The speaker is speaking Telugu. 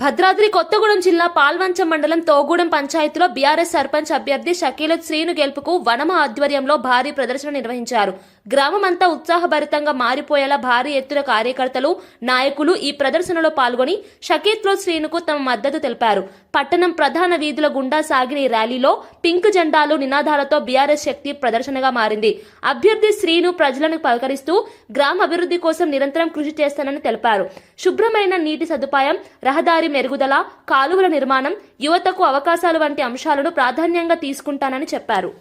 భద్రాద్రి కొత్తగూడెం జిల్లా పాల్వంచ మండలం తోగూడెం పంచాయతీలో బీఆర్ఎస్ సర్పంచ్ అభ్యర్థి షకీలత్ శ్రీను గెలుపుకు వనమ ఆధ్వర్యంలో భారీ ప్రదర్శన నిర్వహించారు. గ్రామమంతా ఉత్సాహభరితంగా మారిపోయేలా భారీ ఎత్తున కార్యకర్తలు నాయకులు ఈ ప్రదర్శనలో పాల్గొని షకీత్లో శ్రీనుకు తమ మద్దతు తెలిపారు. పట్టణం ప్రధాన వీధుల గుండా సాగిన ఈ ర్యాలీలో పింక్ జెండాలు నినాదాలతో బీఆర్ఎస్ శక్తి ప్రదర్శనగా మారింది. అభ్యర్థి శ్రీను ప్రజలను పలకరిస్తూ గ్రామ అభివృద్ధి కోసం నిరంతరం కృషి చేస్తానని తెలిపారు. శుభ్రమైన నీటి సదుపాయం రహదారి మెరుగుదల కాలువల నిర్మాణం యువతకు అవకాశాలు వంటి అంశాలను ప్రాధాన్యంగా తీసుకుంటానని చెప్పారు.